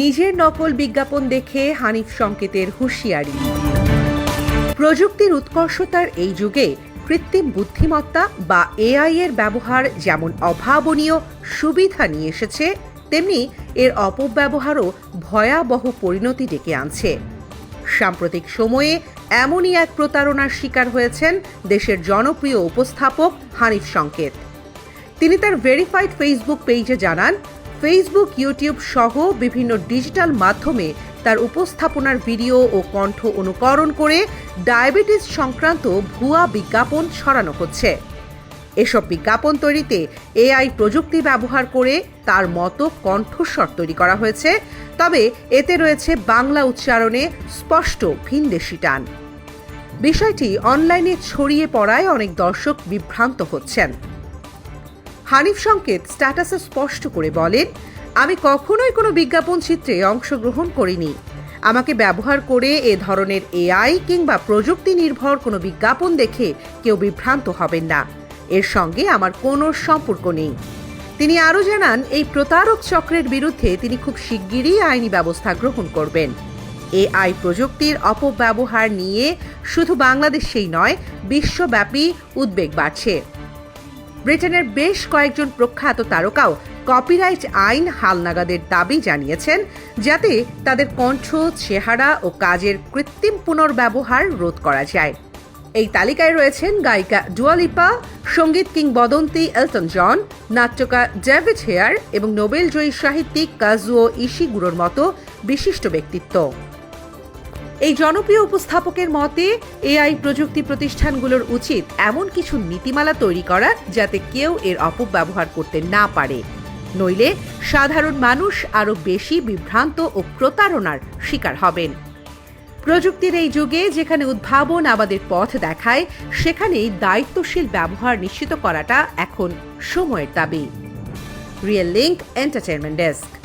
নিজের নকল বিজ্ঞাপন দেখে হানিফ সংকেতের হুঁশিয়ারি। প্রযুক্তির উৎকর্ষতার এই যুগে কৃত্রিম বুদ্ধিমত্তা বা এআই এর ব্যবহার যেমন অভাবনীয় সুবিধা নিয়ে এসেছে, তেমনি এর অপব্যবহারও ভয়াবহ পরিণতি ডেকে আনছে। সাম্প্রতিক সময়ে এমনই এক প্রতারণার শিকার হয়েছেন দেশের জনপ্রিয় উপস্থাপক হানিফ সংকেত তিনি তার ভেরিফাইড ফেসবুক পেজে জানান ফেসবুক ইউটিউব সহ বিভিন্ন ডিজিটাল মাধ্যমে তার উপস্থাপনার ভিডিও ও কণ্ঠ অনুকরণ করে ডায়াবেটিস সংক্রান্ত ভুয়া বিজ্ঞাপন ছড়ানো হচ্ছে। এসব বিজ্ঞাপন তৈরিতে এআই প্রযুক্তি ব্যবহার করে তার মতো কণ্ঠস্বর তৈরি করা হয়েছে, তবে এতে রয়েছে বাংলা উচ্চারণে স্পষ্ট ভিনদেশি টান। বিষয়টি অনলাইনে ছড়িয়ে পড়ায় অনেক দর্শক বিভ্রান্ত হচ্ছেন। হানিফ সংকেত স্ট্যাটাসে স্পষ্ট করে বলেন, আমি কখনোই কোনো বিজ্ঞাপন চিত্রে অংশগ্রহণ করিনি। আমাকে ব্যবহার করে এ ধরনের এআই কিংবা প্রযুক্তি নির্ভর কোনো বিজ্ঞাপন দেখে কেউ বিভ্রান্ত হবেন না। এর সঙ্গে আমার কোনো সম্পর্ক নেই। তিনি আরও জানান, এই প্রতারক চক্রের বিরুদ্ধে তিনি খুব শিগগিরই আইনি ব্যবস্থা গ্রহণ করবেন। এআই প্রযুক্তির অপব্যবহার নিয়ে শুধু বাংলাদেশেই নয়, বিশ্বব্যাপী উদ্বেগ বাড়ছে। ব্রিটেনের বেশ কয়েকজন প্রখ্যাত তারকাও কপিরাইট আইন হালনাগাদের দাবি জানিয়েছেন, যাতে তাদের কণ্ঠ, চেহারা ও কাজের কৃত্রিম পুনর্ব্যবহার রোধ করা যায়। এই তালিকায় রয়েছেন গায়িকা ডুয়ালিপা সংগীত কিংবদন্তি এলটন জন নাট্যকার ডেভিড হেয়ার এবং নোবেলজয়ী সাহিত্যিক কাজুও ইশিগুরোর মতো বিশিষ্ট ব্যক্তিত্ব। এই জনপ্রিয় উপস্থাপকের মতে, এআই প্রযুক্তি প্রতিষ্ঠানগুলোর উচিত এমন কিছু নীতিমালা তৈরি করা যাতে কেউ এর অপব্যবহার করতে না পারে। নইলে সাধারণ মানুষ আরও বেশি বিভ্রান্ত ও প্রতারণার শিকার হবেন। প্রযুক্তির এই যুগে যেখানে উদ্ভাবন আমাদের পথ দেখায়, সেখানেই দায়িত্বশীল ব্যবহার নিশ্চিত করাটা এখন সময়ের দাবি। Real link entertainment desk.